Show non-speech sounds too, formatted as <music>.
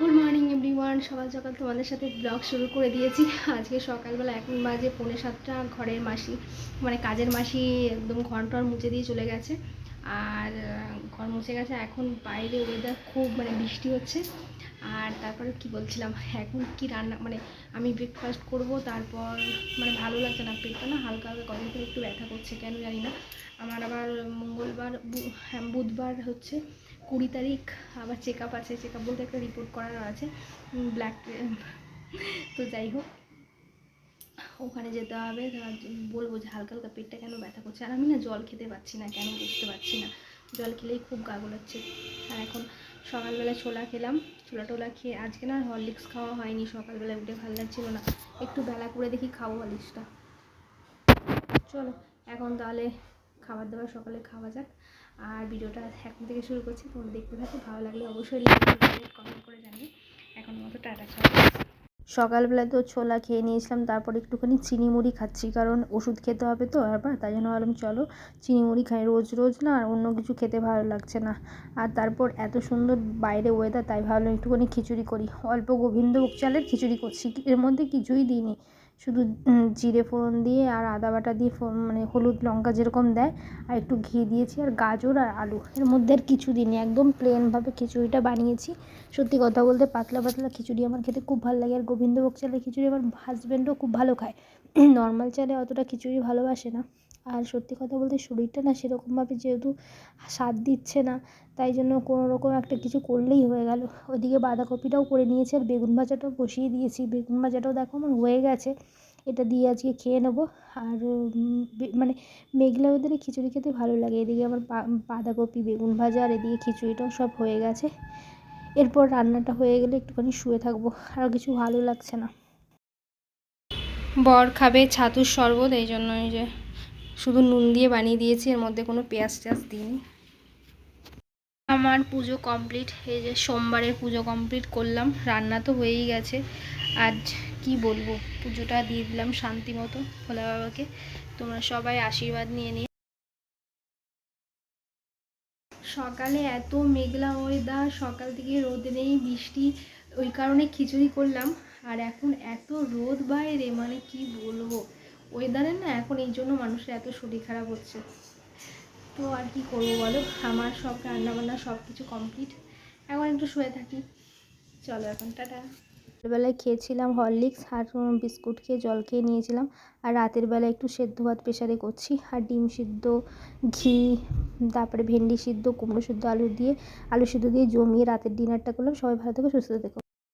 Good morning everyone সকাল সকাল তোমাদের সাথে ব্লগ শুরু করে দিয়েছি। আজকে সকালবেলা এখন বাজে পৌনে সাতটা, ঘরের মাসি মানে কাজের মাসি একদম ঘর টর মুছে দিয়ে চলে গেছে। আর ঘর মুছে গেছে, এখন বাইরে ওয়েদার খুব মানে বৃষ্টি হচ্ছে। আর তারপরে কি বলছিলাম, এখন কি রান্না মানে আমি ব্রেকফাস্ট করব, তারপর মানে ভালো লাগছে না, পেটটা না হালকা হালকা কদিন থেকে একটু ব্যথা করছে, কেন জানি না। আমার আবার মঙ্গলবার হ্যাঁ বুধবার হচ্ছে। কুড়ি তারিখ আবার চেক আপ আছে চেক আপ বলতে একটা রিপোর্ট করার আছে ব্ল্যাক তো যাই হোক, ওখানে যেতে হবে বলব যে হালকা হালকা পেটটা কেন ব্যথা করছে? আর আমি না জল খেতে পারছি না, কেন বুঝতে পারছি না। জল খেলেই খুব গা গোলাচ্ছে। আর এখন সকালবেলা ছোলা খেলাম, ছোলা টোলা খেয়ে আজকে না হরলিক্স খাওয়া হয়নি সকালবেলা উঠে ভালো লাগছিল না। একটু বেলা করে দেখি খাব হরলিক্সটা। চলো, এখন তাহলে খাবার দাবার সকালে খাওয়া যাক। আর ভিডিওটা এখন থেকে শুরু করছি। তোমরা দেখতে থাকো, ভালো লাগলে অবশ্যই লাইক কমেন্ট করে জানিয়ে এখন মতো টাটা সকালবেলা তো ছোলা খেয়ে নিয়েছিলাম, তারপর একটুখানি চিনি মুড়ি খাচ্ছি, কারণ ওষুধ খেতে হবে তো আবার, তাই জন্য ভাবলাম চলো চিনি মুড়ি খাই। রোজ রোজ না আর অন্য কিছু খেতে ভালো লাগছে না। আর তারপর এত সুন্দর বাইরে ওয়েদার তাই ভাবলাম একটুখানি খিচুড়ি করি। অল্প গোবিন্দভোগ চালের খিচুড়ি করছি, এর মধ্যে কিছুই দিইনি। শুধু জিরে ফোড়ন দিয়ে আর আদা বাটা দিয়ে মানে হলুদ লঙ্কা যেরকম দেয়, আর একটু ঘি দিয়েছি আর গাজর আর আলু। এর মধ্যে আর কিছু দিইনি, একদম প্লেনভাবে খিচুড়িটা বানিয়েছি। সত্যি কথা বলতে পাতলা পাতলা খিচুড়ি আমার খেতে খুব ভালো লাগে, আর গোবিন্দভোগ চালের খিচুড়ি আমার হাজব্যান্ডও খুব ভালো খায়। <clears throat> নর্মাল চালে অতটা খিচুড়ি ভালোবাসে না। আর সত্যি কথা বলতে শরীরটা না সেরকমভাবে যেহেতু স্বাদ দিচ্ছে না, তাই জন্য কোনো রকম একটা কিছু করলেই হয়ে গেল। ওদিকে বাঁধাকপিটাও করে নিয়েছি আর বেগুন ভাজাটাও বসিয়ে দিয়েছি। বেগুন ভাজাটাও দেখো আমার হয়ে গেছে, এটা দিয়ে আজকে খেয়ে নেব। আর মানে মেঘলা ওদের খিচুড়ি খেতে ভালো লাগে। এদিকে আমার বাঁধাকপি, বেগুন ভাজা আর এদিকে খিচুড়িটাও সব হয়ে গেছে। এরপর রান্নাটা হয়ে গেলে একটুখানি শুয়ে থাকব আর কিছু ভালো লাগছে না। বর খাবে ছাতুর শরবত, এই জন্য যে শুধু নুন দিয়ে বানিয়ে দিয়েছি, এর মধ্যে কোনো পেঁয়াজ টেয়াজ দিইনি। আমার পুজো কমপ্লিট, এই যে সোমবারের পুজো কমপ্লিট করলাম, রান্না তো হয়েই গেছে। আজ কি বলব, পুজোটা দিয়ে দিলাম শান্তি মতো ভোলা বাবাকে। তোমরা সবাই আশীর্বাদ নিয়ে নিয়ে সকালে এত মেঘলা ওয়েদার সকাল থেকে রোদ নেই, বৃষ্টি, ওই কারণে খিচুড়ি করলাম। আর এখন এত রোদ বাইরে মানে কি বলব? ওয়েদারে না এখন এই জন্য মানুষের এত শরীর খারাপ হচ্ছে। তো আর কি করব বলো? আমার সব রান্নাবান্না সব কিছু কমপ্লিট এখন একটু শুয়ে থাকি। চলো এখন, টাটা। বেলায় খেয়েছিলাম হরলিক্স আর বিস্কুট খেয়ে জল খেয়ে নিয়েছিলাম। আর রাতের বেলা একটু সেদ্ধ ভাত প্রেশারে করছি। আর ডিম সিদ্ধ, ঘি, তারপরে ভেন্ডি সিদ্ধ, কুমড়ো সিদ্ধ, আলু দিয়ে, আলু সিদ্ধ দিয়ে জমিয়ে রাতের ডিনারটা করলাম। সবাই ভালো থেকো, সুস্থ থেকো।